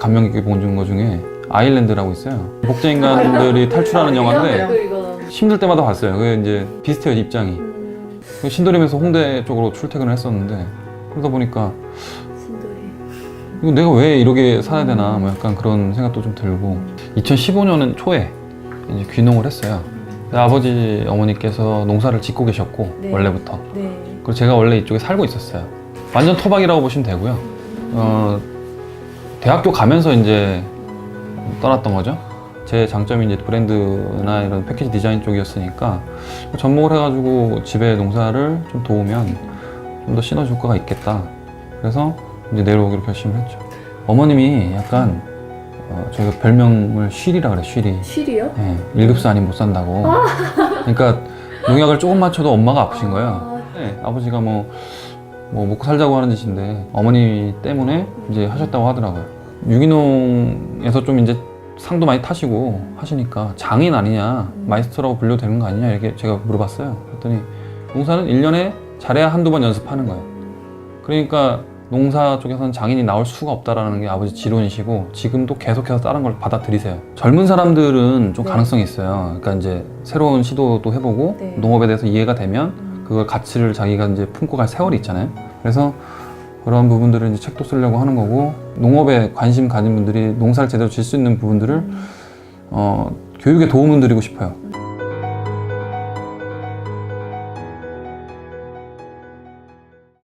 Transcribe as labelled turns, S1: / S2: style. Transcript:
S1: 감명 깊게 본거 중에 아일랜드라고 있어요. 복제 인간들이 탈출하는 영화인데. 힘들 때마다 봤어요. 그게 이제 비슷해요 입장이.
S2: 음,
S1: 그 신도림에서 홍대 쪽으로 출퇴근을 했었는데 그러다 보니까. 이거 내가 왜 이렇게 살아야 되나 뭐 약간 그런 생각도 좀 들고 2015년 초에 이제 귀농을 했어요. 아버지 어머니께서 농사를 짓고 계셨고
S2: 네.
S1: 원래부터
S2: 네.
S1: 그리고 제가 원래 이쪽에 살고 있었어요. 완전 토박이라고 보시면 되고요. 어, 대학교 가면서 이제 떠났던 거죠. 제 장점이 이제 브랜드나 이런 패키지 디자인 쪽이었으니까 접목을 해가지고 집에 농사를 좀 도우면 좀 더 시너지 효과가 있겠다. 그래서 이제 내려오기로 결심을 했죠. 어머님이 약간 어, 저희가 별명을 쉬리라 그래, 쉬리.
S2: 실이요?
S1: 예, 일급수 아니면 못 산다고. 그러니까 농약을 조금 맞춰도 엄마가 아프신 거예요.
S2: 아,
S1: 네, 아버지가 뭐, 뭐 먹고 살자고 하는 짓인데 어머니 때문에 이제 하셨다고 하더라고요. 유기농에서 좀 이제 상도 많이 타시고 하시니까 장인 아니냐, 마이스터라고 불려도 되는 거 아니냐 이렇게 제가 물어봤어요. 그랬더니 농사는 1년에 잘해야 한두 번 연습하는 거예요. 그러니까 농사 쪽에서는 장인이 나올 수가 없다라는 게 아버지 지론이시고 지금도 계속해서 다른 걸 받아들이세요. 젊은 사람들은 좀
S2: 네.
S1: 가능성이 있어요. 그러니까 이제 새로운 시도도 해보고
S2: 네.
S1: 농업에 대해서 이해가 되면
S2: 음,
S1: 그걸 가치를 자기가 이제 품고 갈 세월이 있잖아요. 그래서 그런 부분들을 이제 책도 쓰려고 하는 거고 농업에 관심 가진 분들이 농사를 제대로 질 수 있는 부분들을
S2: 음.
S1: 어, 교육에 도움을 드리고 싶어요.